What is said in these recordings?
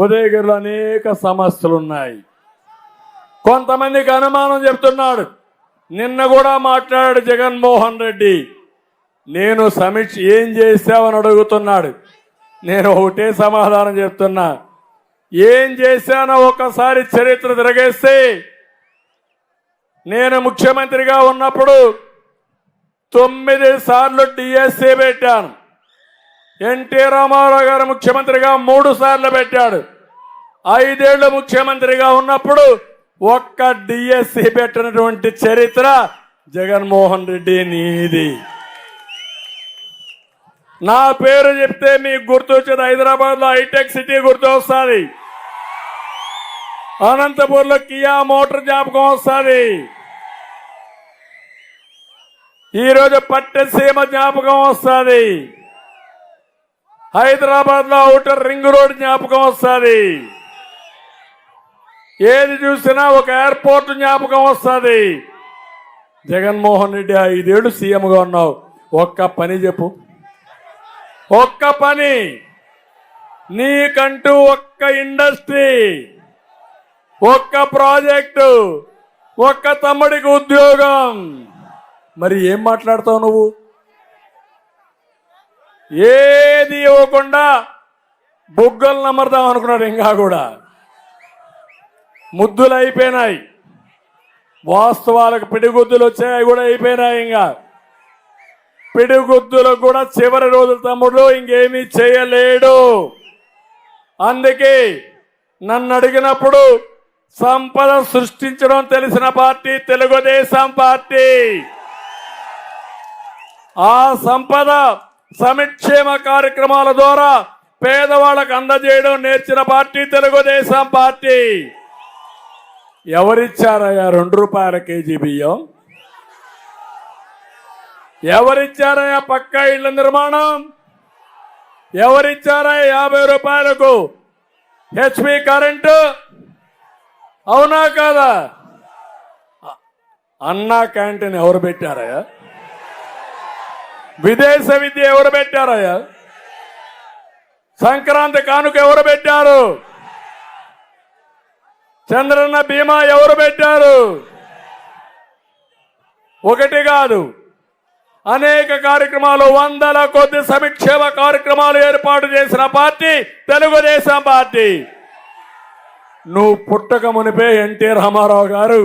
ఉదయగిరిలో అనేక సమస్యలు ఉన్నాయి కొంతమందికి అనుమానం చెప్తున్నాడు నిన్న కూడా మాట్లాడాడు జగన్మోహన్ రెడ్డి. నేను సమీక్ష ఏం చేశావని అడుగుతున్నాడు. నేను ఒకటే సమాధానం చెప్తున్నా ఏం చేశానో ఒకసారి చరిత్ర తిరగేస్తే నేను ముఖ్యమంత్రిగా ఉన్నప్పుడు తొమ్మిది సార్లు డిఎస్సీ పెట్టాను. ఎన్టీ రామారావు గారు ముఖ్యమంత్రిగా మూడు సార్లు పెట్టాడు. ఐదేళ్ళు ముఖ్యమంత్రిగా ఉన్నప్పుడు ఒక్క డిఎస్సి పెట్టినటువంటి చరిత్ర జగన్మోహన్ రెడ్డి నీది. నా పేరు చెప్తే మీకు గుర్తొచ్చేది హైదరాబాద్లో హైటెక్ సిటీ గుర్తు వస్తుంది. అనంతపూర్లో కియా మోటార్ జ్ఞాపకం వస్తుంది. ఈరోజు పట్టసీమ జ్ఞాపకం వస్తుంది. హైదరాబాద్లో అవుటర్ రింగ్ రోడ్ జ్ఞాపకం వస్తుంది. ఏది చూసినా ఒక ఎయిర్పోర్ట్ జ్ఞాపకం వస్తుంది. జగన్మోహన్ రెడ్డి ఐదేళ్ళు సీఎంగా ఉన్నావు. ఒక్క పని చెప్పు. ఒక్క పని. నీకంటూ ఒక్క ఇండస్ట్రీ. ఒక్క ప్రాజెక్టు. ఒక్క తమ్ముడికి ఉద్యోగం. మరి ఏం మాట్లాడతావు నువ్వు? ఏది ఇవ్వకుండా బుగ్గలు నమ్మర్దాం అనుకున్నాడు ఇంకా కూడా. ముద్దులు అయిపోయినాయి. వాస్తవాలకు పిడిగుద్దులు వచ్చాయి కూడా అయిపోయినాయి ఇంకా. పిడిగుద్దులకు కూడా చివరి రోజులు తమ్ముడు ఇంకేమీ చేయలేడు. అందుకే నన్ను అడిగినప్పుడు సంపద సృష్టించడం తెలిసిన పార్టీ తెలుగుదేశం పార్టీ. ఆ సంపద సంక్షేమ కార్యక్రమాల ద్వారా పేదవాళ్ళకు అందజేయడం నేర్చిన పార్టీ తెలుగుదేశం పార్టీ. ఎవరిచ్చారయ్యా రెండు రూపాయల కేజీ బియ్యం? ఎవరిచ్చారయ్యా పక్కా ఇళ్ళ నిర్మాణం? ఎవరిచ్చారా యాభై రూపాయలకు హెచ్పి కరెంటు? అవునా కాదా? అన్నా క్యాంటీన్ ఎవరు పెట్టారయ్యా? విదేశ విద్య ఎవరు పెట్టారయ్యా సంక్రాంతి కానుక ఎవరు పెట్టారు? చంద్రన్న బీమా ఎవరు పెట్టారు? ఒకటి కాదు. అనేక కార్యక్రమాలు వందల కొద్ది సంక్షేమ కార్యక్రమాలు ఏర్పాటు చేసిన పార్టీ తెలుగుదేశం పార్టీ. నువ్వు పుట్టక మునిపే ఎన్టీ రామారావు గారు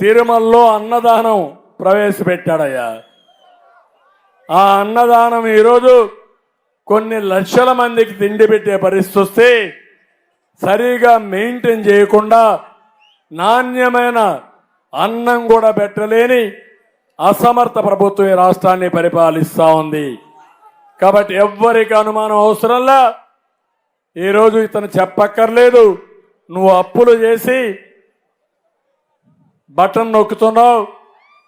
తిరుమలలో అన్నదానం ప్రవేశపెట్టాడయ్యా. ఆ అన్నదానం ఈరోజు కొన్ని లక్షల మందికి తిండి పెట్టే పరిస్థితి వస్తే సరిగా మెయింటైన్ చేయకుండా నాణ్యమైన అన్నం కూడా పెట్టలేని అసమర్థ ప్రభుత్వం ఈ రాష్ట్రాన్ని పరిపాలిస్తూ ఉంది. కాబట్టి ఎవ్వరికి అనుమానం అవసరంలా ఈరోజు ఇతను చెప్పక్కర్లేదు. నువ్వు అప్పులు చేసి బటన్ నొక్కుతున్నావు.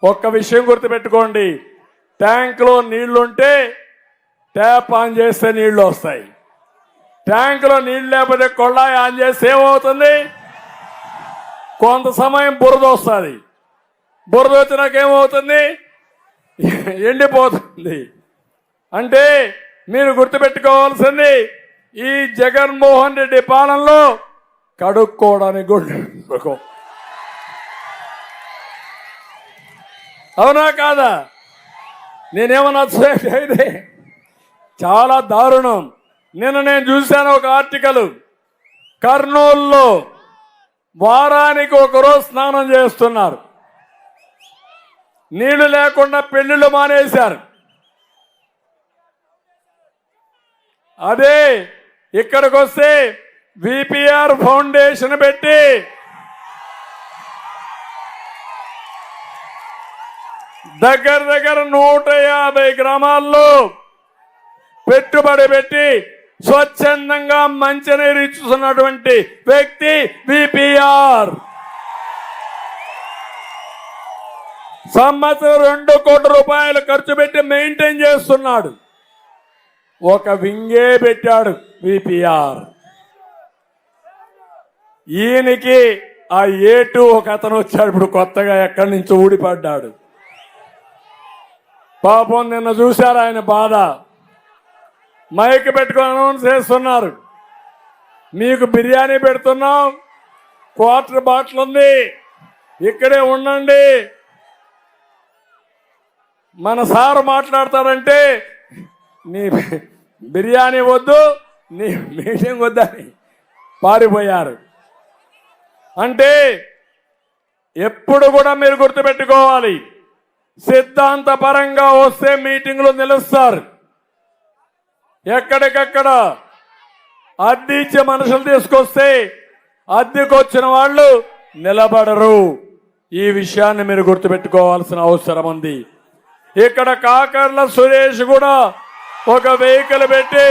ఒక్క విషయం గుర్తుపెట్టుకోండి. ట్యాంక్లో నీళ్ళుంటే ట్యాప్ ఆన్ చేస్తే నీళ్ళు వస్తాయి. ట్యాంకులో నీళ్ళు లేకపోతే కొళ్ళాయి ఆన్ చేస్తే ఏమవుతుంది? కొంత సమయం బురద వస్తుంది. బురద వచ్చినాక ఏమవుతుంది? ఎండిపోతుంది. అంటే మీరు గుర్తుపెట్టుకోవాల్సింది ఈ జగన్మోహన్ రెడ్డి పాలనలో కడుక్కోవడానికి కూడా అవునా కాదా? నేనేమన్నా అయితే చాలా దారుణం. నిన్న నేను చూశాను ఒక ఆర్టికల్. కర్నూలులో వారానికి ఒకరోజు స్నానం చేస్తున్నారు. నీళ్ళు లేకుండా పెళ్ళిళ్ళు మానేశారు. అదే ఇక్కడికి వస్తే విపిఆర్ ఫౌండేషన్ పెట్టి దగ్గర దగ్గర నూట యాభై గ్రామాల్లో పెట్టుబడి పెట్టి స్వచ్ఛందంగా మంచినీరు ఇచ్చుతున్నటువంటి వ్యక్తి విపిఆర్. సంవత్సరం రెండు కోట్ల రూపాయలు ఖర్చు పెట్టి మెయింటైన్ చేస్తున్నాడు. ఒక వింగే పెట్టాడు విపిఆర్. ఈయనకి ఆ ఏటు ఒక అతను వచ్చాడు ఇప్పుడు కొత్తగా ఎక్కడి నుంచి ఊడిపడ్డాడు. పాపం నిన్న చూశారు ఆయన బాధ. మైక్ పెట్టుకొని అనౌన్స్ చేస్తున్నారు. మీకు బిర్యానీ పెడుతున్నాం. క్వార్టర్ బాటిల్ ఉంది. ఇక్కడే ఉండండి. మన సార్ మాట్లాడతాడంటే నీ బిర్యానీ వద్దు నీ మీటింగ్ వద్దని పారిపోయారు. అంటే ఎప్పుడు కూడా మీరు గుర్తుపెట్టుకోవాలి. సిద్ధాంతపరంగా వస్తే మీటింగ్లు నిలుస్తారు. ఎక్కడికక్కడ అద్దె ఇచ్చే మనుషులు తీసుకొస్తే అద్దెకు వచ్చిన వాళ్ళు నిలబడరు. ఈ విషయాన్ని మీరు గుర్తుపెట్టుకోవాల్సిన అవసరం ఉంది. ఇక్కడ కాకర్ల సురేష్ కూడా ఒక వెహికల్ పెట్టి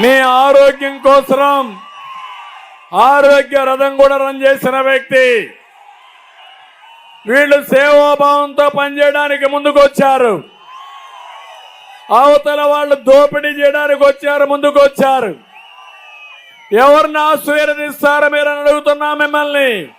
మీ ఆరోగ్యం కోసం ఆరోగ్య రథం కూడా రన్ చేసిన వ్యక్తి. వీళ్ళు సేవాభావంతో పనిచేయడానికి ముందుకు వచ్చారు అవతల వాళ్ళు దోపిడీ చేయడానికి వచ్చారు ముందుకు వచ్చారు ఎవరిని ఆశీర్వదిస్తారో మీరు అని అడుగుతున్నా మిమ్మల్ని.